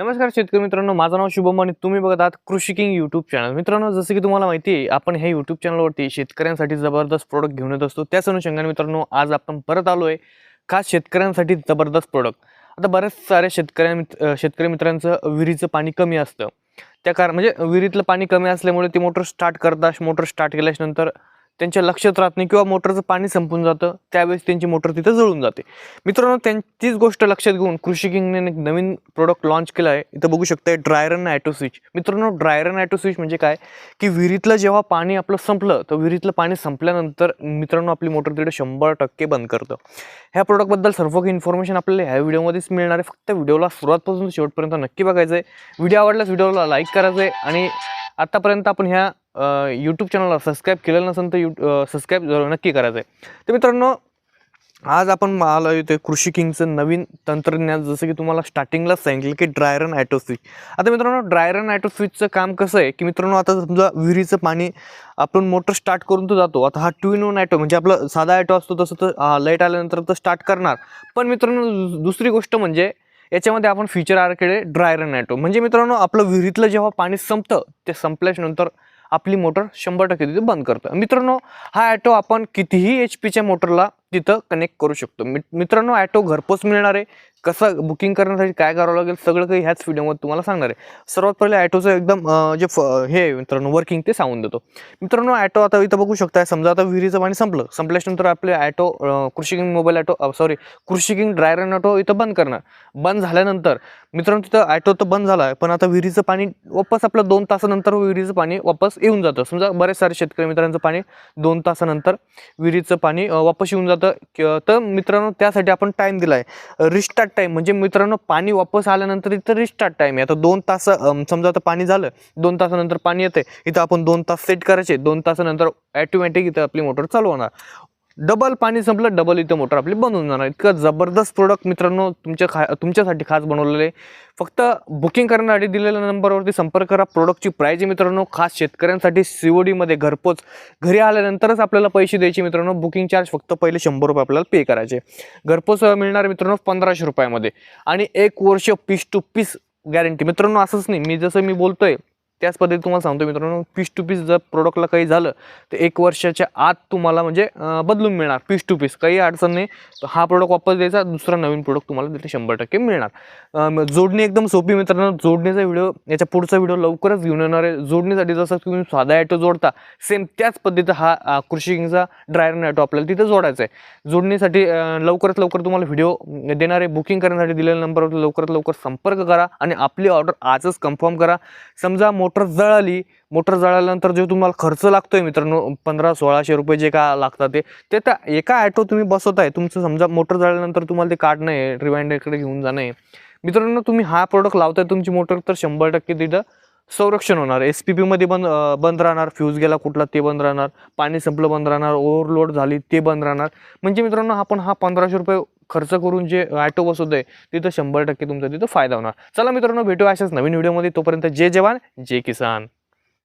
नमस्कार शेतकरी मित्रांनो माझं नाव शुभम आणि तुम्ही बघत आहात कृषी किंग यूट्यूब चॅनल मित्रांनो जसं की तुम्हाला माहिती आहे आपण ह्या यूट्यूब चॅनलवरती शेतकऱ्यांसाठी जबरदस्त प्रोडक्ट घेऊन येत असतो. त्याच अनुषंगाने मित्रांनो आज आपण परत आलो आहे खास शेतकऱ्यांसाठी जबरदस्त प्रोडक्ट आता बऱ्याच साऱ्या शेतकऱ्या मित- शेतकरी मित्रांचं विहिरीचं पाणी कमी असतं. त्या कारण म्हणजे विहिरीतलं पाणी कमी असल्यामुळे ती मोटर स्टार्ट करतात मोटर स्टार्ट केल्यानंतर त्यांच्या लक्षात राहत नाही किंवा मोटरचं पाणी संपून जातं त्यावेळेस त्यांची मोटर तिथं जळून जाते. मित्रांनो त्यांचीच गोष्ट लक्षात घेऊन कृषी किंगने एक नवीन प्रोडक्ट लॉन्च केला आहे. इथं बघू शकता ड्रायरन ॲटो स्विच मित्रांनो ड्रायरन ॲटो स्विच म्हणजे काय? की विहिरीतलं जेव्हा पाणी आपलं संपलं तर विहिरीतलं पाणी संपल्यानंतर मित्रांनो आपली मोटर तिथे शंभर टक्के बंद करतं. ह्या प्रोडक्टबद्दल सर्व काही इन्फॉर्मेशन आपल्याला ह्या व्हिडिओमध्येच मिळणार आहे. फक्त व्हिडिओला सुरुवातपासून शेवटपर्यंत नक्की बघायचं आहे व्हिडिओ आवडल्यास व्हिडिओला लाईक करायचं आहे आणि आत्तापर्यंत आपण ह्या यूट्यूब चॅनलला सबस्क्राईब केलेलं नसेल तर यू सबस्क्राईब नक्की करायचं आहे तर मित्रांनो आज आपण आलो इथे कृषी किंगचं नवीन तंत्रज्ञान जसं की तुम्हाला स्टार्टिंगला सांगितलं की ड्रायरन ॲटो स्विच आता मित्रांनो ड्रायरन ॲटो स्विचचं काम कसं आहे? की मित्रांनो आता समजा विहिरीचं पाणी आपण मोटर स्टार्ट करून तो जातो. आता हा टू इन वन ॲटो म्हणजे आपला साधा ॲटो असतो तसं तर लाइट आल्यानंतर तर स्टार्ट करणार. पण मित्रांनो दुसरी गोष्ट म्हणजे याच्यामध्ये आपण फीचर आरकडे ड्रायरन ॲटो म्हणजे मित्रांनो आपलं विहिरीतलं जेव्हा पाणी संपतं ते संपल्याच्यानंतर आपली मोटर शंभर टक्के तिथे बंद करतो मित्रांनो हा ॲटो आपण कितीही एच पीच्या मोटरला तिथं कनेक्ट करू शकतो. मित्रांनो ॲटो घरपोच मिळणार आहे. कसं बुकिंग करण्यासाठी काय करावं लागेल सगळं काही ह्याच व्हिडिओमध्ये तुम्हाला सांगणार आहे. सर्वात पहिले ॲटोचं एकदम जे फ हे मित्रांनो वर्किंग ते सांगून देतो. मित्रांनो ॲटो आता इथं बघू शकताय समजा आता विहिरीचं पाणी संपलं. संपल्याच्यानंतर आपले auto Krishi king mobile auto sorry Krishi king dry run auto इथं बंद करणार. बंद झाल्यानंतर मित्रांनो तिथं ॲटो तर बंद झाला आहे पण आता विहिरीचं पाणी वापस आपलं दोन तासानंतर विहिरीचं पाणी वापस येऊन जातं. समजा बरेच सारे शेतकरी मित्रांचं पाणी दोन तासानंतर विहिरीचं पाणी वापस येऊन जातं. होतं. तर मित्रांनो त्यासाठी आपण टाईम दिला आहे रिस्टार्ट टाईम म्हणजे मित्रांनो पाणी वापस आल्यानंतर इथं रिस्टार्ट टाईम आहे. आता दोन तास समजा आता पाणी झालं दोन तासानंतर पाणी येते इथं आपण दोन तास सेट करायचे. दोन तासानंतर ॲटोमॅटिक इथं आपली मोटर चालू होणार. डबल पाणी संपलं डबल इथं मोटर आपली बंद होऊन जाणार इतकं जबरदस्त प्रोडक्ट मित्रांनो तुमच्या खा तुमच्यासाठी खास बनवलेलं आहे. फक्त बुकिंग करण्यासाठी दिलेल्या नंबरवरती संपर्क करा. प्रोडक्टची प्राईज मित्रांनो. खास शेतकऱ्यांसाठी सी ओ डीमध्ये घरपोच. घरी आल्यानंतरच आपल्याला पैसे द्यायचे मित्रांनो. बुकिंग चार्ज फक्त पहिले शंभर रुपये आपल्याला पे करायचे. घरपोच मिळणार मित्रांनो पंधराशे रुपयामध्ये. आणि एक वर्ष पीस टू पीस गॅरंटी मित्रांनो असंच नाही. मी जसं मी बोलतोय त्याच पद्धतीत तुम्हाला सांगतो मित्रांनो पीस टू पीस जर प्रोडक्टला काही झालं तर एक वर्षाच्या आत तुम्हाला म्हणजे बदलून मिळणार. पीस टू पीस काही अडचण नाही. तर हा प्रोडक्ट वापस द्यायचा दुसरा नवीन प्रोडक्ट तुम्हाला तिथे शंभर टक्के मिळणार. जोडणी एकदम सोपी मित्रांनो. जोडणीचा व्हिडिओ याच्या पुढचा व्हिडिओ लवकरच घेऊन येणार आहे. जोडणीसाठी जसं तुम्ही साधा ॲटो जोडता सेम त्याच पद्धतीचा हा अं, कृषी किंगचा ड्रायरन ॲटो आपल्याला तिथे जोडायचा आहे. जोडणीसाठी लवकरात लवकर तुम्हाला व्हिडिओ देणार आहे. बुकिंग करण्यासाठी दिलेल्या नंबरवर लवकरात लवकर संपर्क करा आणि आपली ऑर्डर आजच कन्फर्म करा. समजा मोटर जळाली मोटर जळाल्यानंतर जो तुम्हाला खर्च लागतोय मित्रांनो पंधरा सोळाशे रुपये जे का लागतात ते ते त्या एका ॲटो तुम्ही बसवताय तुमचं समजा मोटर जळाल्यानंतर तुम्हाला ते काढणं आहे रिवाइंडरकडे घेऊन जाणं आहे. मित्रांनो तुम्ही हा प्रोडक्ट लावताय तुमची मोटर तर शंभर टक्के तिथं संरक्षण होणार. एस पी पीमध्ये बंद बंद राहणार फ्यूज गेला कुठला ते बंद राहणार पाणी संपलं बंद राहणार ओव्हरलोड झाली ते बंद राहणार. म्हणजे मित्रांनो आपण हा पंधराशे रुपये खर्च करून जे ॲटो आहे तिथं शंभर टक्के तुमचा तिथं फायदा होणार. चला मित्रांनो भेटू अशाच नवीन व्हिडिओमध्ये. तोपर्यंत जय जवान जय किसान.